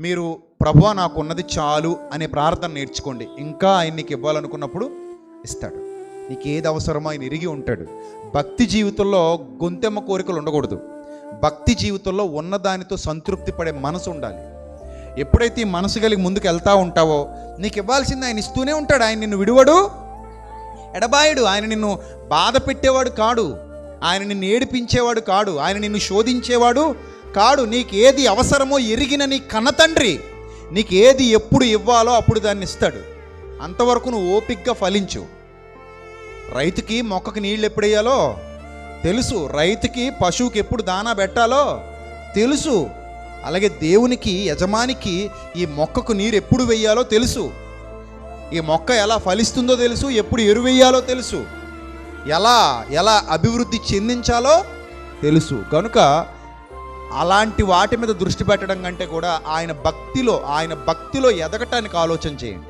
మీరు ప్రభువ నాకు ఉన్నది చాలు అనే ప్రార్థన నేర్చుకోండి. ఇంకా ఆయన నీకు ఇవ్వాలనుకున్నప్పుడు ఇస్తాడు. నీకు ఏది అవసరమో ఆయన ఇరిగి ఉంటాడు. భక్తి జీవితంలో గొంతెమ్మ కోరికలు ఉండకూడదు. భక్తి జీవితంలో ఉన్నదానితో సంతృప్తి పడే మనసు ఉండాలి. ఎప్పుడైతే ఈ మనసు కలిగి ముందుకు వెళ్తూ ఉంటావో నీకు ఇవ్వాల్సింది ఆయన ఇస్తూనే ఉంటాడు. ఆయన నిన్ను విడువడు ఎడబాయుడు. ఆయన నిన్ను బాధ పెట్టేవాడు కాడు. ఆయన నిన్ను ఏడిపించేవాడు కాడు. ఆయన నిన్ను శోధించేవాడు కాడు నీకు ఏది అవసరమో ఎరిగిన నీ కన్నతండ్రి నీకు ఏది ఎప్పుడు ఇవ్వాలో అప్పుడు దాన్ని ఇస్తాడు. అంతవరకు నువ్వు ఓపిగ్గా ఫలించు. రైతుకి మొక్కకి నీళ్ళు ఎప్పుడు వేయాలో తెలుసు రైతుకి పశువుకి ఎప్పుడు దానా పెట్టాలో? తెలుసు. అలాగే దేవునికి యజమానికి ఈ మొక్కకు నీరు ఎప్పుడు వెయ్యాలో తెలుసు. ఈ మొక్క ఎలా ఫలిస్తుందో తెలుసు ఎప్పుడు ఎరువేయాలో తెలుసు. ఎలా ఎలా అభివృద్ధి చెందించాలో తెలుసు. కనుక అలాంటి వాటి మీద దృష్టి పెట్టడం కంటే కూడా ఆయన భక్తిలో ఆయన భక్తిలో ఎదగటానికి ఆలోచన చేయండి.